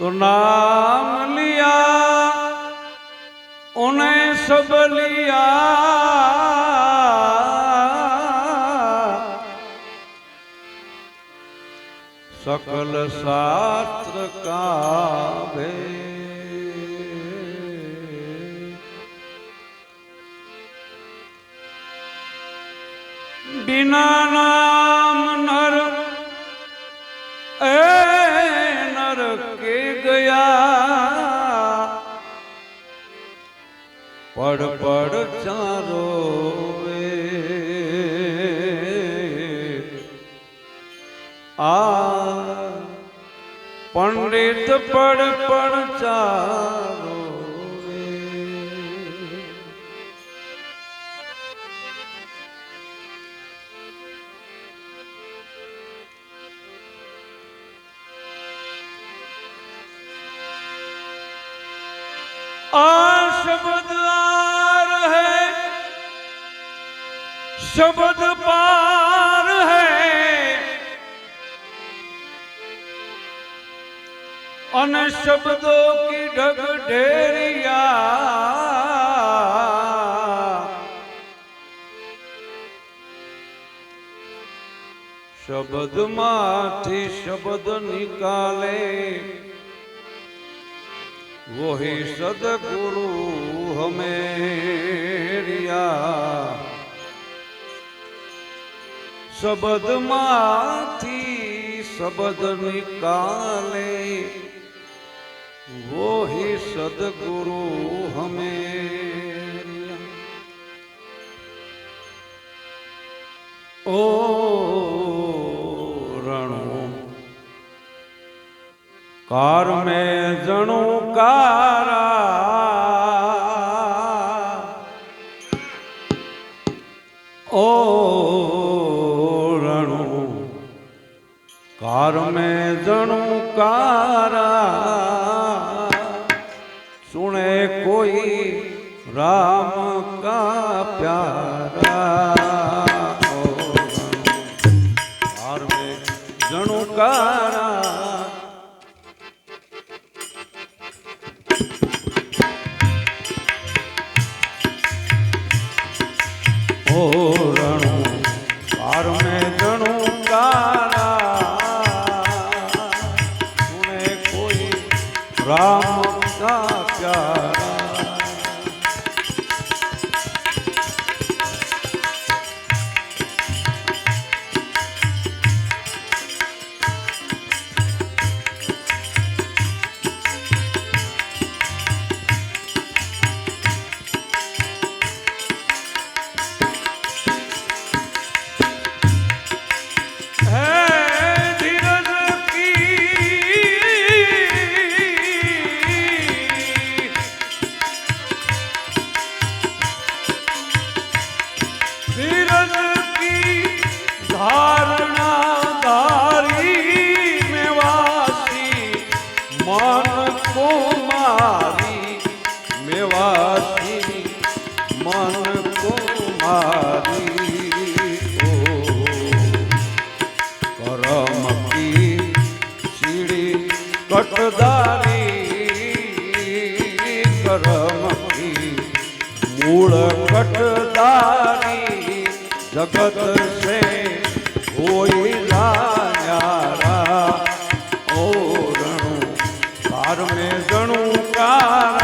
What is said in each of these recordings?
तो नाम लिया उन्हें सब लिया सकल शास्त्र का भेद बिना नाम પડપડ પડ ચારો આ પંડિત પડ પડ ચારો આ आ शब्द आर है शब्द पार है अन शब्दों की ढग ढेरिया શબ્દ માંથી શબ્દ નિકાલે वही सदगुरु हमेरिया शबद माथी शबद निकाले वो ही सदगुरु हमेरिया ओ रणो कार में जणो કાર મેં જણું કારા. સુણે કોઈ રામ કા પ્યારા. ઓ રણું મેં જણું કારા. ઓ રામ સાથી મન કુમારી કરમ કી, સીડી કટદારી કરમ કી, મૂળ કટદારી, જગત સે હોય લાયારા ઓ, રણુ તાર જણું કાર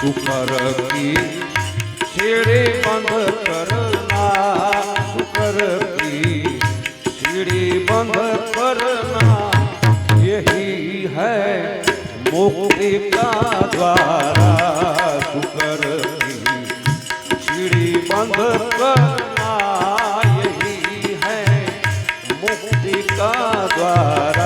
सुकर की सीढ़ी बंद करना, सुकर की सीढ़ी बंद करना, यही है मुक्ति का द्वारा, सुकर की सीढ़ी बंद करना, यही है मुक्ति का द्वारा।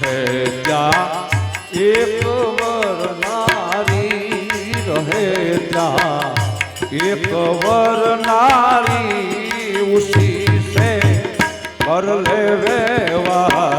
રહે ત્યાં એક વર નારી રહે ત્યાં એક વર નારી ઉસી સે પર લેવા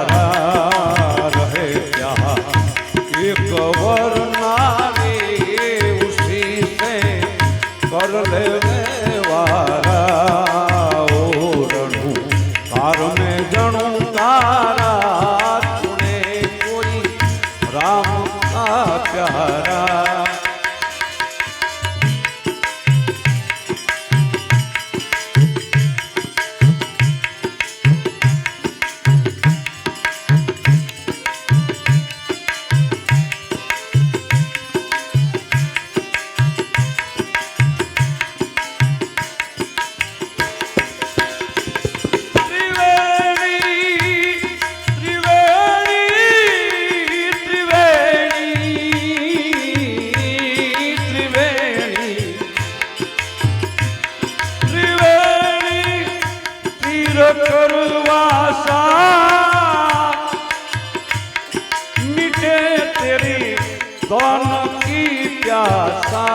प्यासा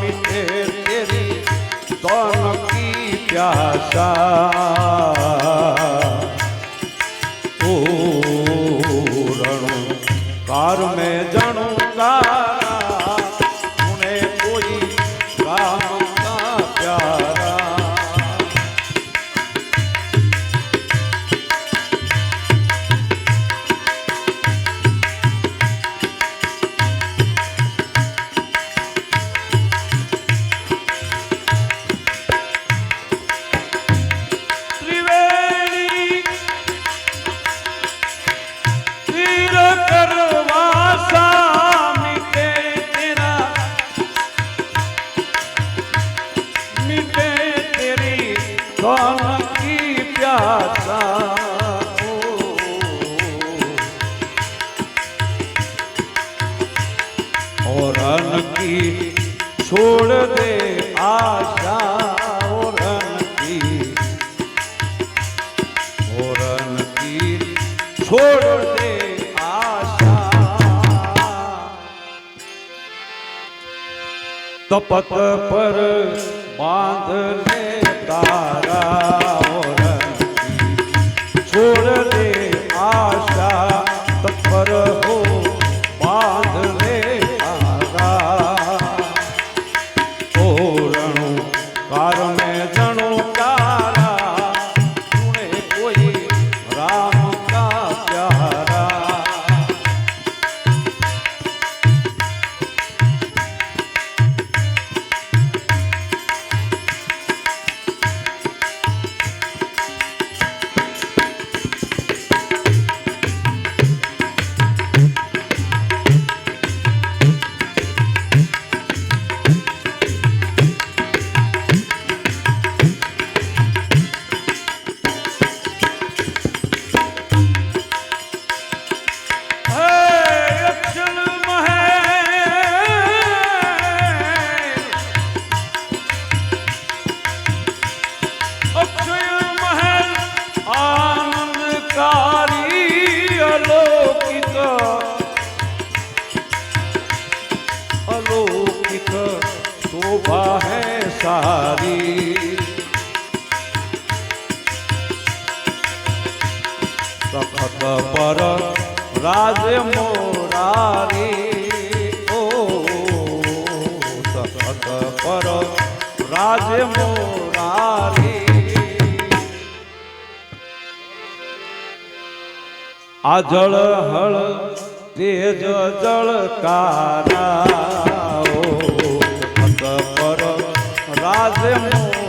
मिटे तेरी दोनों की प्यासा તપત પર બાંધ લે તારા. તારી સખત પર રાજ મોરારી. ઓ, સખત પર રાજ મોરારી. આ જળ હળ, તેજ જળકારા. રાજ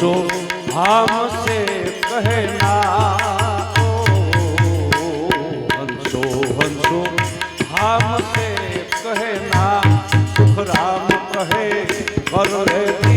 जो हमसे कहना ओ हंसो हंसो हमसे कहना सुख राम कहे हर रहे